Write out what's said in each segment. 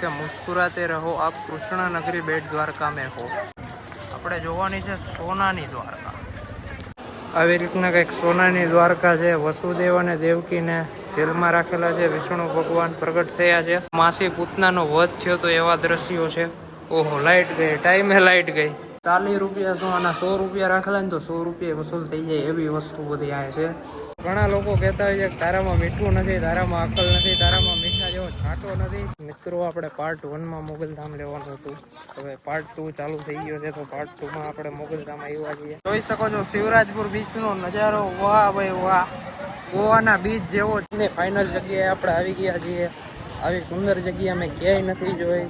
કે મુસ્કુરાતે રહો, આપ કૃષ્ણ નગરી બેટ દ્વારકા મેં હો. આપણે જોવાની છે સોનાની દ્વારકા. આવી રીતના કંઈક સોનાની દ્વારકા છે, વસુદેવ અને દેવકીને જેલમાં રાખેલા છે, વિષ્ણુ ભગવાન પ્રગટ થયા છે. માસી પૂતનાનો વધ થયો તો એવા દ્રશ્યો છે. ઓહો, લાઈટ ગઈ, ટાઈમે લાઈટ ગઈ. ચાલીસ રૂપિયા શું, આના સો રૂપિયા રાખેલા ને તો સો રૂપિયા વસૂલ થઈ જાય એવી વસ્તુ બધી આ છે. ઘણા લોકો કહેતા હોય છે તારામાં મીઠું નથી, તારામાં અકલ નથી, તારામાં જેવો છાંટો નથી. મિત્રો, આપણે પાર્ટ વનમાં મોગલધામ લેવાનું હતું. હવે પાર્ટ ટુ ચાલુ થઈ ગયો છે, તો પાર્ટ ટુમાં આપણે મોગલધામ આવ્યા છીએ. જોઈ શકો છો, શિવરાજપુર બીચનો નજારો. વાહ ભાઈ વાહ. ગોવાના બીચ જેવો ને ફાઇનલ જગ્યાએ આપણે આવી ગયા છીએ. આવી સુંદર જગ્યા મેં ક્યાંય નથી જોઈ.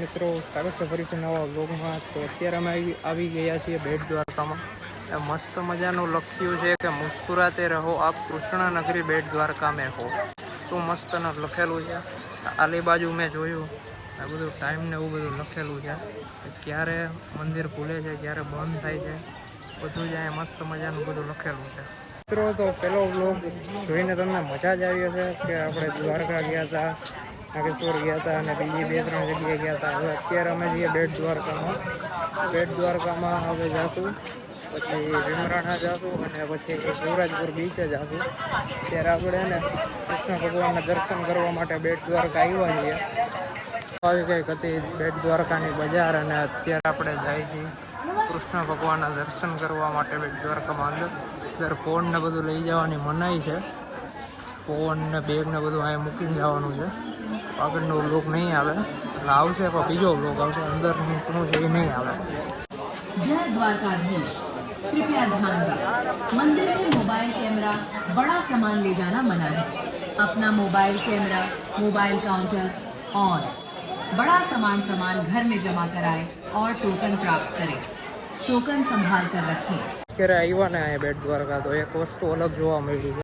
મિત્રો સ્વાગત છે, ફરીથી નવા વ્લોગમાં તો અત્યારે અમે આવી ગયા છીએ બેટ દ્વારકામાં. મસ્ત મજાનું લખ્યું છે કે મુસ્કુરાતે રહો આપ કૃષ્ણ નગરી બેટ દ્વારકા મેં હો. શું મસ્ત લખેલું છે? આલી બાજુ મેં જોયું. આ બધું ટાઈમને એવું બધું લખેલું છે. ક્યારે મંદિર ખુલે છે, ક્યારે બંધ થાય છે, બધું જ અહીંયા મસ્ત મજાનું બધું લખેલું છે. મિત્રો, તો પેલો બ્લોગ જોઈને તમને મજા જ આવી હશે કે આપણે દ્વારકા ગયા હતા નાગેશ્વર ગયા હતા અને બીજી બે ત્રણ જગ્યાએ ગયા હતા હવે અત્યારે અમે જઈએ બેટ દ્વારકામાં. બેટ દ્વારકામાં હવે જાશું. પછી ભીમરાણા જાશું અને પછી શિવરાજપુર બીચે જાશું ત્યારે આપણે ને કૃષ્ણ ભગવાનના દર્શન કરવા માટે બેટ દ્વારકા આવ્યા છીએ. આવી કંઈક હતી બેટ દ્વારકાની બજાર અને અત્યારે આપણે જાય છીએ કૃષ્ણ ભગવાનના દર્શન કરવા માટે બેટ દ્વારકામાં અંદર. અત્યારે ફોન ને બધું લઈ જવાની મનાઈ છે. ફોન ને બેગ ને બધું અહીંયા મૂકીને જવાનું છે. આગળનો લોક નહીં આવે. એટલે આવશે પણ બીજો લોક આવશે. અંદરની શું છે એ નહીં આવે. જય દ્વારકાધીશ. कृपया ध्यान दें मंदिर में मोबाइल कैमरा बड़ा सामान ले जाना मना है अपना मोबाइल कैमरा मोबाइल काउंटर और बड़ा सामान सामान घर में जमा कराए और टोकन प्राप्त करें टोकन संभाल कर रखें અત્યારે આવ્યા ને અહીંયા બેટ દ્વારકા તો એક વસ્તુ અલગ જોવા મળી છે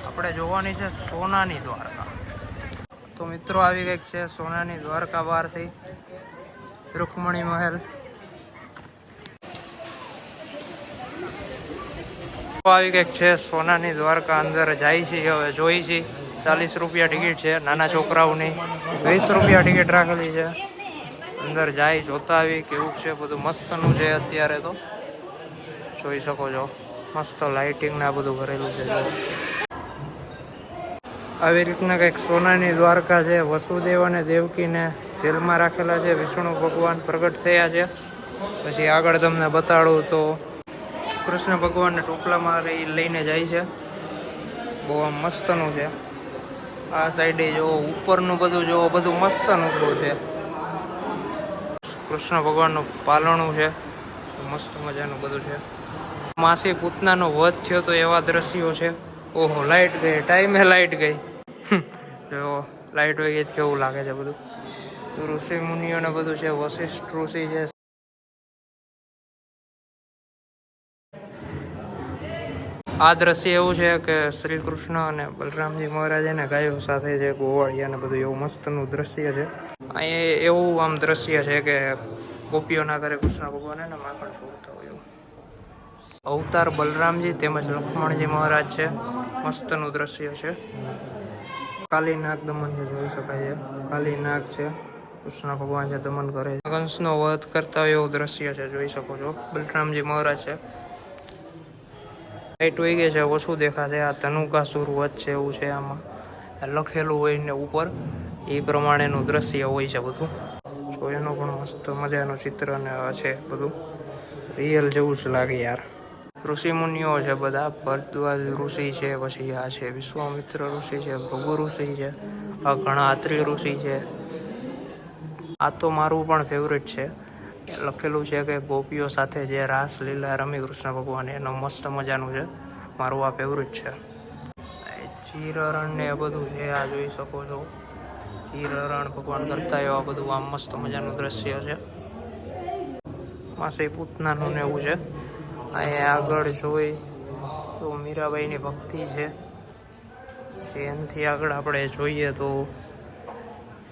આપણે જોવાની છે સોનાની દ્વારકા તો મિત્રો આવી કંઈક છે સોનાની દ્વારકા બહારથી રૂકમણી મહેલ આવી કંઈક છે, સોનાની દ્વારકા અંદર જાય છે, હવે જોઈ છે. ચાલીસ રૂપિયા ટિકિટ છે, નાના છોકરાઓની. વીસ રૂપિયા ટિકિટ રાખેલી છે. અંદર જાય, જોતા આવી, કેવું છે, બધું મસ્તનું છે અત્યારે તો. જોઈ શકો છો. મસ્ત લાઇટિંગ ને આ બધું કરેલું છે આવી રીતના કંઈક સોનાની દ્વારકા છે, વસુદેવ અને દેવકીને જેલમાં રાખેલા છે. વિષ્ણુ ભગવાન પ્રગટ થયા છે. પછી આગળ તમને બતાડું તો કૃષ્ણ ભગવાનને ટોપલામાં લઈ- લઈને જાય છે. બહુ આમ મસ્તનું છે. આ સાઈડે જો ઉપરનું બધું જો બધું મસ્તનું બધું છે. કૃષ્ણ ભગવાનનું પાલણું છે. મસ્ત મજાનું બધું છે. માસી પૂતનાનો વધ થયો તો એવા દ્રશ્યો છે. ઓહો લાઈટ ગઈ. ટાઈમે લાઈટ ગઈ. જો લાઈટ વહી ગઈ કેવું લાગે છે બધું? ઋષિ મુનિઓને બધું છે. વશિષ્ઠ ઋષિ છે આ દ્રશ્ય એવું છે કે શ્રી કૃષ્ણ અને બલરામજી મહારાજ એને ગાયો સાથે જે ગોવાળિયા ને બધું એવું મસ્તનું દ્રશ્ય છે. અહીંયા એવું આમ દ્રશ્ય છે કે ગોપીઓના ઘરે કૃષ્ણ ભગવાન એને માખણ છોડતા હોય અવતાર બલરામજી તેમજ લક્ષ્મણજી મહારાજ છે. મસ્તનું દ્રશ્ય છે. કાલી નાગ દમન જોઈ શકાય છે. કાલી નાગ છે. કૃષ્ણ ભગવાન છે દમન કરે છે. કંસનો વધ કરતા હોય એવું દ્રશ્ય છે, જોઈ શકો છો. બલરામજી મહારાજ છે. લાઈટ વહી ગઈ છે, ઓછું દેખાશે. આ ધનુકાસુર વધ છે એવું છે આમાં. લખેલું હોય ને ઉપર. એ પ્રમાણેનું દ્રશ્ય હોય છે બધું. તો એનું પણ મસ્ત મજાનું ચિત્ર ને છે બધું. રિયલ જેવું જ લાગે યાર. ઋષિ મુનિઓ છે બધા. ભરદ્વાજ ઋષિ છે, પછી આ છે વિશ્વામિત્ર ઋષિ છે, ભૃગુ ઋષિ છે, આ ઘણા અત્રિ ઋષિ છે. આ તો મારું પણ ફેવરેટ છે. લખેલું છે કે ગોપીઓ સાથે જે રાસલીલા રમી કૃષ્ણ ભગવાન, એનો મસ્ત મજાનું છે. મારું આ ફેવરિટ છે. ચીરરણ ને એ બધું છે, આ જોઈ શકો છો. ચીરરણ ભગવાન કરતા એવા બધું આમ મસ્ત મજાનું દ્રશ્ય છે. માસે પૂતનાનું ને એવું છે. અહીંયા આગળ જોઈ તો મીરાબાઈની ભક્તિ છે. એનાથી આગળ આપણે જોઈએ તો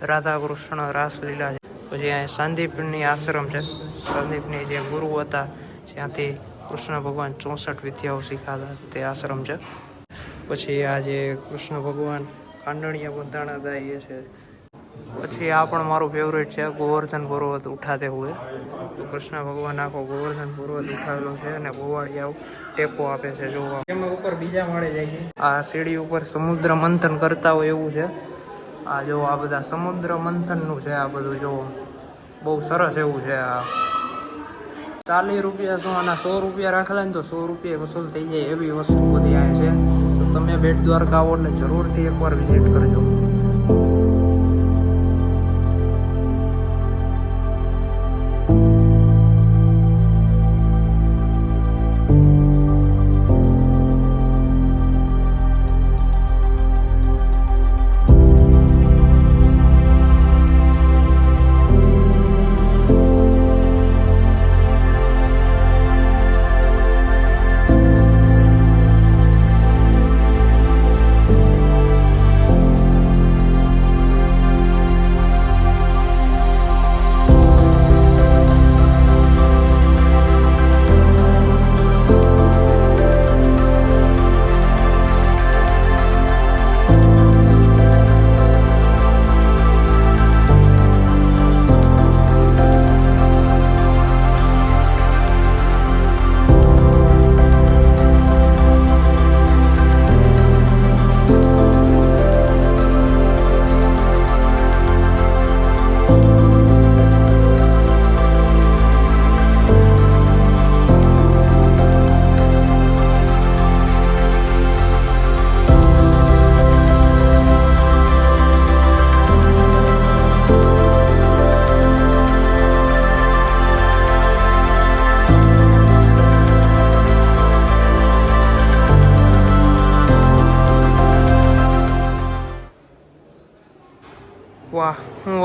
રાધા કૃષ્ણ રાસલીલા છે. પછી અહીંયા સાંદીપની આશ્રમ છે. સાંદીપની જે ગુરુ હતા જ્યાંથી કૃષ્ણ ભગવાન ચોસઠ વિદ્યાઓ શીખાતા તે આશ્રમ છે. પછી આ જે કૃષ્ણ ભગવાન કાંડણીયા બંધાણા હતા એ છે. પછી આ પણ મારું ફેવરેટ છે ગોવર્ધન પર્વત ઉઠાતે હોય તો કૃષ્ણ ભગવાન આખો ગોવર્ધન પર્વત ઉઠાવેલો છે અને ગોવાળિયાઓ ટેપો આપે છે જોવા. એમાં ઉપર બીજા માળે જાય છે. આ સીડી ઉપર સમુદ્ર મંથન કરતા હોય એવું છે. આ જો આ બધા સમુદ્ર મંથનનું છે, આ બધું જો બહુ સરસ એવું છે આ. ચાલીસ રૂપિયા શું આના સો રૂપિયા રાખેલા ને તો સો રૂપિયા વસૂલ થઈ જાય એવી વસ્તુ બધી આ છે. તો તમે બેટ દ્વારકા આવો એટલે જરૂરથી એકવાર વિઝિટ કરજો.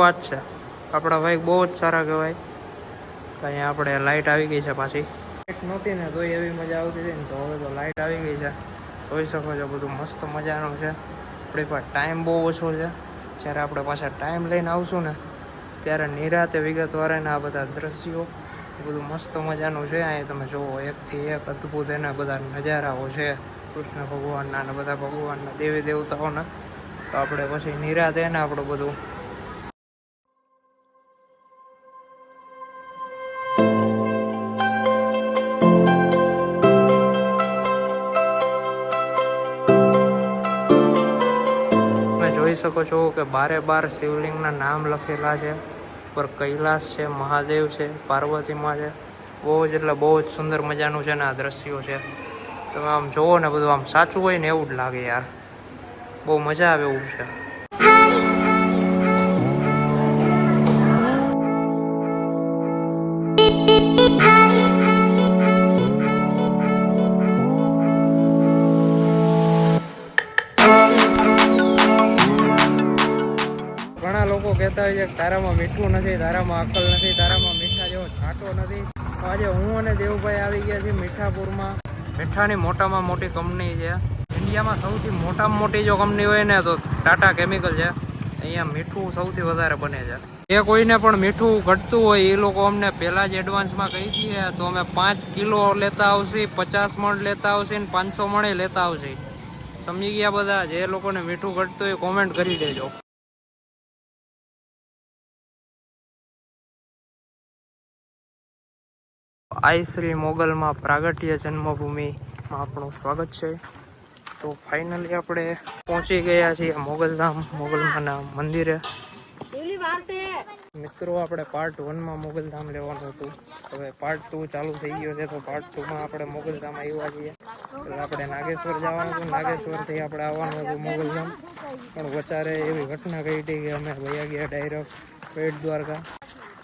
વાત છે. આપણા ભાઈ બહુ જ સારા કહેવાય. અહીંયા આપણે લાઇટ આવી ગઈ છે પાછી. લાઇટ નહોતી ને તોય એવી મજા આવતી હતી ને તો હવે તો લાઇટ આવી ગઈ છે. જોઈ શકો છો બધું મસ્ત મજાનું છે. આપણી પાસે ટાઈમ બહુ ઓછો છે. જ્યારે આપણે પાછા ટાઈમ લઈને આવશું ને, ત્યારે નિરાતે વિગતવાર આ બધા દ્રશ્યો, બધું મસ્ત મજાનું છે. અહીંયા તમે જુઓ, એકથી એક અદ્ભુત એના બધા નજારાઓ છે. કૃષ્ણ ભગવાનના અને બધા ભગવાનના દેવી દેવતાઓના. તો આપણે પછી નિરાતે ને આપણું બધું જોઈ શકો છો કે બારે બાર શિવલિંગના નામ લખેલા છે. ઉપર કૈલાસ છે, મહાદેવ છે, પાર્વતીમાં છે. બહુ જ એટલે બહુ જ સુંદર મજાનું છે ને આ દ્રશ્યો છે. તમે આમ જુઓ ને બધું આમ સાચું હોય ને એવું જ લાગે યાર. બહુ મજા આવે એવું છે. હોય છે તારામાં મીઠું નથી, તારામાં અકલ નથી, તારામાં મીઠા જેવો છાંટો નથી. તો આજે હું અને દેવભાઈ આવી ગયા છીએ મીઠાપુરમાં. મીઠાની મોટામાં મોટી કંપની છે. ઇન્ડિયામાં સૌથી મોટામાં મોટી જો કંપની હોય ને તો ટાટા કેમિકલ છે. અહીંયા મીઠું સૌથી વધારે બને છે. જે કોઈને પણ મીઠું ઘટતું હોય, એ લોકો અમને પહેલાં જ એડવાન્સમાં કહી દઈએ તો અમે પાંચ કિલો લેતા આવશે, પચાસ મણ લેતા આવશે ને પાંચસો મણે લેતા આવશે. સમજી ગયા બધા? જે લોકોને મીઠું ઘટતું હોય કોમેન્ટ કરી દેજો. આઈ શ્રી મોગલમાં પ્રાગટ્ય જન્મભૂમિમાં આપણું સ્વાગત છે. તો ફાઇનલી આપણે પહોંચી ગયા છીએ મોગલધામ મોગલમાના મંદિરે. મિત્રો આપણે પાર્ટ વનમાં મોગલધામ લેવાનું હતું. હવે પાર્ટ ટુ ચાલુ થઈ ગયો છે તો પાર્ટ ટુમાં આપણે મોગલધામ આવ્યા છીએ. એટલે આપણે નાગેશ્વર જવાનું હતું. નાગેશ્વરથી આપણે આવવાનું હતું મોગલધામ. પણ વચારે એવી ઘટના કહી હતી કે અમે વયા ગયા ડાયરેક્ટ પેટ દ્વારકા.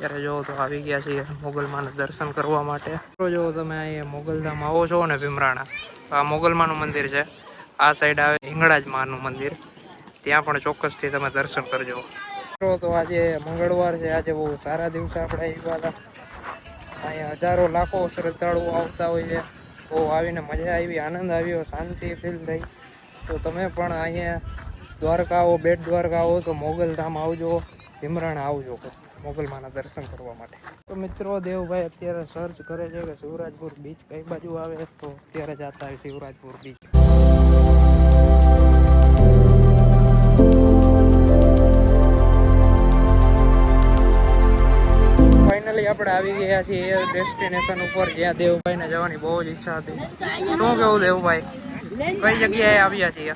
ત્યારે જો તો આવી ગયા છીએ મોગલમાના દર્શન કરવા માટે. જો તમે અહીંયા મોગલધામ આવો છો ને ભીમરાણા? આ મોગલમાનું મંદિર છે. આ સાઈડ આવે હિંગળાજ માનું મંદિર. ત્યાં પણ ચોક્કસથી તમે દર્શન કરજો. તો આજે મંગળવાર છે. આજે બહુ સારા દિવસે આપણે આવ્યા હતા. અહીંયા હજારો લાખો શ્રદ્ધાળુઓ આવતા હોય છે. બહુ આવીને મજા આવી, આનંદ આવ્યો, શાંતિ ફીલ થઈ. તો તમે પણ અહીંયા દ્વારકા આવો, બેટ દ્વારકા આવો તો મોગલધામ આવજો, ભીમરાણા આવજો. મોગલમાના દર્શન કરવા માટે. તો મિત્રો દેવભાઈ અત્યારે સર્ચ કરે છે કે શિવરાજપુર બીચ કઈ બાજુ આવે? તો અત્યારે જતા આવે શિવરાજપુર બીચ ફાઇનલી આપણે આવી ગયા છીએ એ ડેસ્ટિનેશન ઉપર જ્યાં દેવભાઈને જવાની બહુ જ ઈચ્છા હતી. શું કેવું દેવભાઈ? કઈ જગ્યાએ આવ્યા છીએ?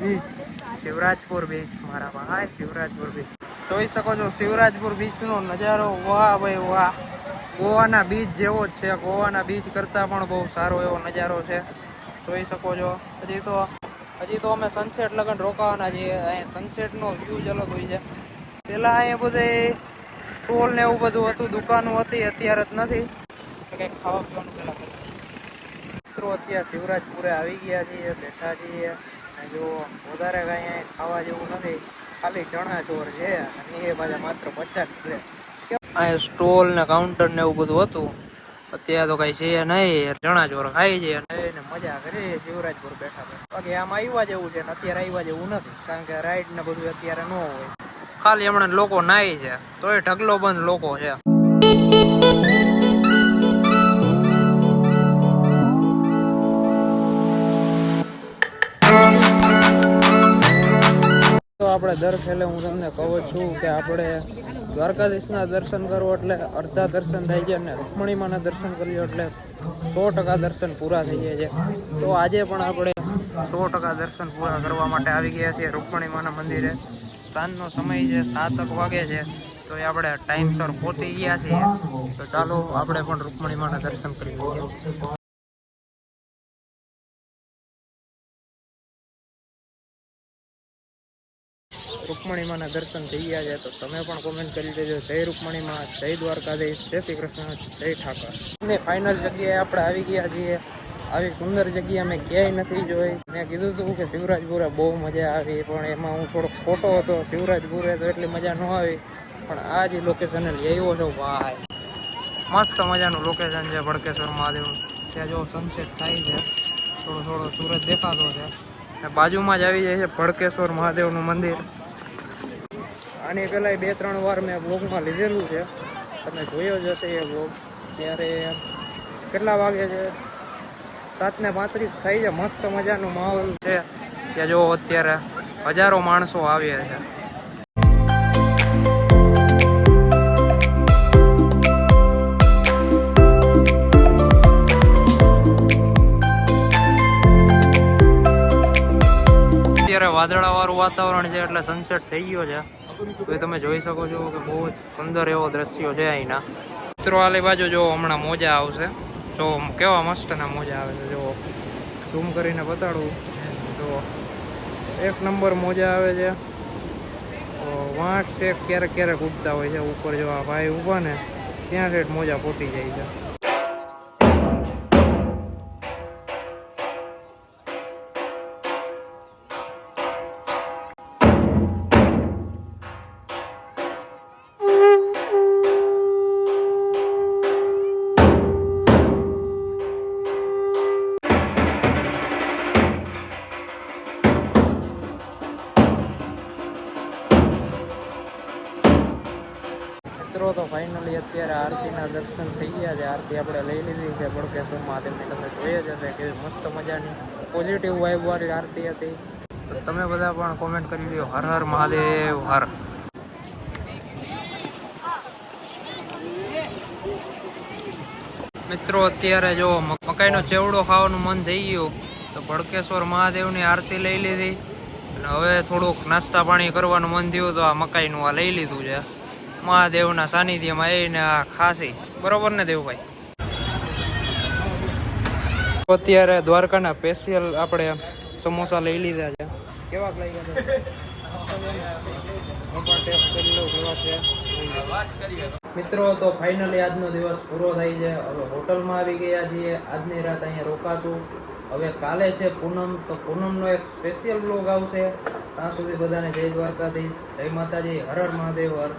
બીચ શિવરાજપુર બીચ મારા ભાઈ શિવરાજપુર બીચ જોઈ શકો છો, શિવરાજપુર બીચનો નજારો, વાહ ભાઈ, વાહ. ગોવાના બીચ જેવો જ છે. ગોવાના બીચ કરતાં પણ બહુ સારો એવો નજારો છે. જોઈ શકો છો. હજી તો હજી તો અમે સનસેટ લગન રોકાવાના છીએ. અહીંયા સનસેટનો વ્યૂ જ અલગ હોય છે. પેલા અહીંયા બધે સ્ટોલ ને એવું બધું હતું, દુકાનો હતી, અત્યારે જ નથી. કંઈક ખાવા પીવાનું પેલા મિત્રો, અત્યારે શિવરાજપુરે આવી ગયા છીએ, બેઠા છીએ. જો વધારે કાંઈ અહીંયા ખાવા જેવું નથી, ખાલી ચણા ચોર છે અને એ પાછા માત્ર પચાસ રૂપિયા અહીંયા સ્ટોલ ને કાઉન્ટર ને એવું બધું હતું. અત્યારે તો કઈ છે નહીં ચણા ચોર ખાઈ છે અને મજા કરે, શિવરાજપુર બેઠા બાકી આમ આવ્યા જેવું છે ને અત્યારે આવ્યા જેવું નથી, કારણ કે રાઈડ ને બધું અત્યારે ન હોય. ખાલી હમણાં લોકો નાય છે, તોય ઢગલો બંધ લોકો છે. આપણે દર ખેલે હું તમને કહું છું કે આપણે દ્વારકાધીશના દર્શન કરવો એટલે અડધા દર્શન થાય છે અને રૂક્મણીમાના દર્શન કરીએ એટલે સો ટકા દર્શન પૂરા થઈ જાય છે. તો આજે પણ આપણે સો ટકા દર્શન પૂરા કરવા માટે આવી ગયા છીએ રૂક્મણીમાના મંદિરે. સાંજનો સમય છે સાતક વાગે છે, તો એ આપણે ટાઈમસર પહોંચી ગયા છીએ. તો ચાલો, આપણે પણ રૂક્મણીમાના દર્શન કરી લઈએ. રૂકમણીમાના દર્શન થઈ ગયા છે, તો તમે પણ કોમેન્ટ કરી દેજો. જય રૂકમણીમાં, જય દ્વારકાધીશ. જય શ્રી કૃષ્ણ, જય ઠાકર. અને ફાઇનલ જગ્યાએ આપણે આવી ગયા છીએ. આવી સુંદર જગ્યા મેં ક્યાંય નથી જોઈ. મેં કીધું હતું કે શિવરાજપુરે બહુ મજા આવી, પણ એમાં હું થોડોક ખોટો હતો. શિવરાજપુરે તો એટલી મજા ન આવી, પણ આ જે લોકેશને લઈ આવ્યો છું. ભાઈ મસ્ત મજાનું લોકેશન છે ભડકેશ્વર મહાદેવ. ત્યાં જો સનસેટ થાય છે. થોડો થોડો સૂરજ દેખાતો છે. બાજુમાં જ આવી જાય છે ભડકેશ્વર મહાદેવનું મંદિર. આની પહેલાં બે, ત્રણ વાર મેં બ્લોગમાં લીધેલું છે. તમે જોયો જ હશે એ બ્લોગ ત્યારે કેટલા વાગે છે? સાતને પાંત્રીસ થઈ છે. મસ્ત મજાનો માહોલ છે. કે જો અત્યારે હજારો માણસો આવ્યા છે. અત્યારે વાદળાવાળું વાતાવરણ છે એટલે સનસેટ થઈ ગયો છે. તો તમે જોઈ શકો છો કે બહુ જ સુંદર એવો દ્રશ્યો છે અહીંના. મિત્રો આલી બાજુ જો હમણાં મોજા આવશે. જો કેવા મસ્તના મોજા આવે છે જો ઝૂમ કરીને બતાડું. તો એક નંબર મોજા આવે છે. વાંટ છે, ક્યારેક ક્યારેક ઉડતા હોય છે, ઉપર જો આ ભાઈ ઊભા ને, ત્યાં ઠેઠ મોજા ફૂટી જાય છે. અત્યારે આરતીના દર્શન થઈ ગયા છે. આરતી આપણે લઈ લીધી છે. બળકેશ્વર મહાદેવની તમે જોઈ જ હશે કેવી મસ્ત મજાની પોઝિટિવ વાઇબ વાળી આરતી હતી. તમે બધા પણ કોમેન્ટ કરી દો. હર હર મહાદેવ, હર. મિત્રો, અત્યારે જો મકાઈનો ચેવડો ખાવાનું મન થઈ ગયું, તો ભડકેશ્વર મહાદેવની આરતી લઈ લીધી. અને હવે થોડુંક નાસ્તા પાણી કરવાનું મન થયું, તો આ મકાઈનું આ લઈ લીધું છે. મહાદેવના સાનિધ્યમાં એને આ ખાસી. બરોબર ને દેવભાઈ? અત્યારે દ્વારકાના સ્પેશિયલ આપણે સમોસા લઈ લીધા છે. કેવા લઈ મિત્રો તો ફાઇનલી આજનો દિવસ પૂરો થાય છે. હવે હોટલમાં આવી ગયા છીએ. આજની રાત અહીંયા રોકાશું. હવે કાલે છે પૂનમ તો પૂનમનો એક સ્પેશિયલ બ્લોગ આવશે. ત્યાં સુધી બધાને જય દ્વારકાધીશ. જય માતાજી. હર હર મહાદેવ હર.